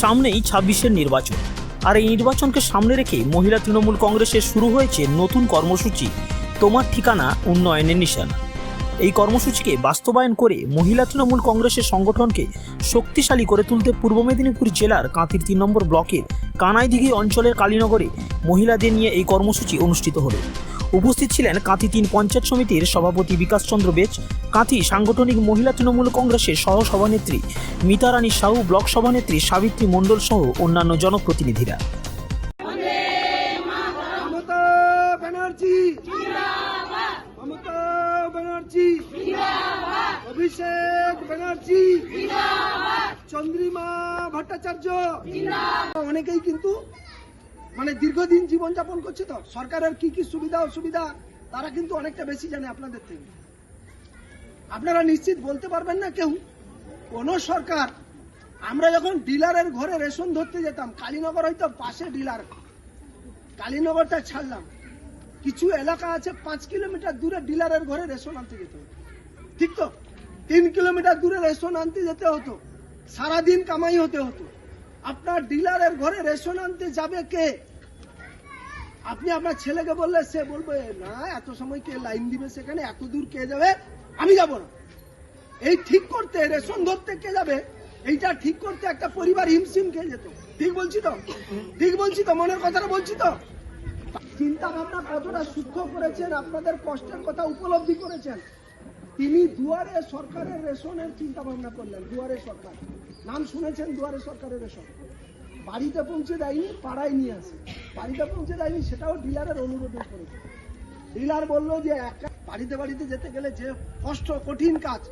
সামনেই ছাব্বিশের নির্বাচন। আর এই নির্বাচনকে সামনে রেখে মহিলা তৃণমূল কংগ্রেসের শুরু হয়েছে নতুন কর্মসূচি। তোমার ঠিকানা, উন্নয়নের নিশানা। এই কর্মসূচিকে বাস্তবায়ন করে মহিলা তৃণমূল কংগ্রেসের সংগঠনকে শক্তিশালী করে তুলতে পূর্ব মেদিনীপুর জেলার কাঁথির তিন নম্বর ব্লকের কানাইদিঘি অঞ্চলের কালীনগরে মহিলাদের নিয়ে এই কর্মসূচি অনুষ্ঠিত হলো। উপস্থিত ছিলেন কাঁথি তিন পঞ্চায়েত সমিতির সভাপতি বিকাশ চন্দ্র বেচ কাঁথি সাংগঠনিক মহিলা তৃণমূল কংগ্রেসের সহ সভানেত্রী মিতারানী সাহু ব্লক সভানেত্রী সাবিত্রী মণ্ডল সহ অন্যান্য জনপ্রতিনিধিরা। চন্দ্রিমা ভট্টাচার্য। অনেকেই কিন্তু মানে দীর্ঘদিন জীবনযাপন করছে তো। সরকারের কি কি সুবিধা, অসুবিধা, তারা কিন্তু অনেকটা বেশি জানে আপনাদের থেকে। আপনারা নিশ্চিত বলতে পারবেন না কেউ? কোন সরকার, আমরা যখন ডিলারের ঘরে রেশন ধরতে যেতাম, কালীনগর হয়তো পাশে ডিলার। কালীনগরটা ছাড়লাম। কিছু এলাকা আছে, পাঁচ কিলোমিটার দূরে ডিলারের ঘরে রেশন আনতে যেতে ঠিক তো? তিন কিলোমিটার দূরে রেশন আনতে যেতে হতো। সারাদিন কামাই হতে হতো। আপনার ডিলারের ঘরে রেশন আনতে যাবে কে? আপনি আপনার ছেলেকে বললে, সে বলবে, না, এত সময় কে লাইন দিবে সেখানে? এত দূর কে যাবে? আমি যাব না। এই ঠিক করতে, রেশন ধরতে কে যাবে? এইটা ঠিক করতে একটা পরিবার হিমশিম খেয়ে যেত। ঠিক বলছি তো? ঠিক বলছি তো? মনের কথাটা বলছি তো? চিন্তা ভাবনা কতটা সূক্ষ্ম করেছেন, আপনাদের কষ্টের কথা উপলব্ধি করেছেন। তিনি দুয়ারে সরকারের রেশনের চিন্তা ভাবনা করলেন, দুয়ারে সরকার। নাম শুনেছেন দুয়ারে সরকারের রেশন? বাড়িতে পৌঁছে দেয়নি, পাড়ায় নিয়ে আসে। বাড়িতে পৌঁছে দেয়নি, সেটাও ডিলারের অনুরোধে করেছে। ডিলার বলল যে একা বাড়িতে বাড়িতে যেতে গেলে যে কষ্ট, কঠিন কাজ,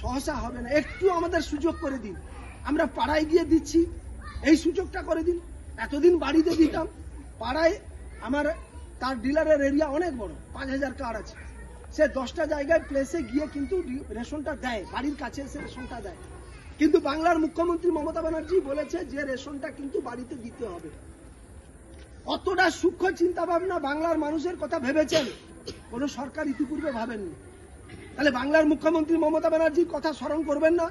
সহসা হবে না। একটু আমাদের সুযোগ করে দিন। আমরা পাড়ায় গিয়ে দিচ্ছি, এই সুযোগটা করে দিন। এতদিন বাড়িতে দিতাম। পাড়ায় আমার, তার ডিলারের এরিয়া অনেক বড়, পাঁচ হাজার কার্ড আছে। সে দশটা জায়গায় প্লেসে গিয়ে কিন্তু রেশনটা দেয়, বাড়ির কাছে এসে রেশনটা দেয়। কিন্তু বাংলার মুখ্যমন্ত্রী মমতা ব্যানার্জি বলেছে যে রেশনটা কিন্তু বাড়িতে দিতে হবে। অতটা সূক্ষ্ম চিন্তা ভাবনা বাংলার মানুষের কথা ভেবেছেন কোন সরকার ইতিপূর্বে ভাবেননি। তাহলে বাংলার মুখ্যমন্ত্রী মমতা ব্যানার্জির কথা স্মরণ করবেন না,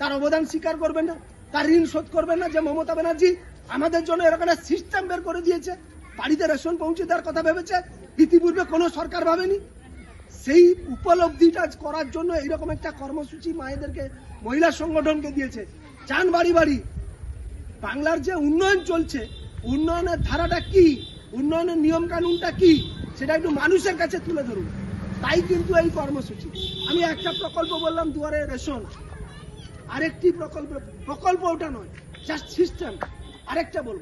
তার অবদান স্বীকার করবেন না, তার ঋণ শোধ করবেন না যে মমতা ব্যানার্জি আমাদের জন্য এরকম একটা সিস্টেম বের করে দিয়েছে, বাড়িতে রেশন পৌঁছে দেওয়ার কথা ভেবেছে, ইতিপূর্বে কোনো সরকার ভাবেনি। সেই উপলব্ধিটা করার জন্য এইরকম একটা কর্মসূচি মায়েদেরকে, মহিলা সংগঠনকে দিয়েছে। চান বাড়ি বাড়ি। বাংলার যে উন্নয়ন চলছে, উন্নয়নের ধারাটা কি? উন্নয়নের নিয়ম কানুনটা কি? সেটা একটু মানুষের কাছে তুলে ধরুন। তাই কিন্তু এই কর্মসূচি। আমি একটা প্রকল্প বললাম, দুয়ারে রেশন। আরেকটি প্রকল্প প্রকল্প ওটা নয় জাস্ট সিস্টেম আরেকটা বলব।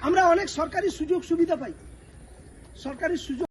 আমরা অনেক সরকারি সুযোগ সুবিধা পাই। সরকারি সুযোগ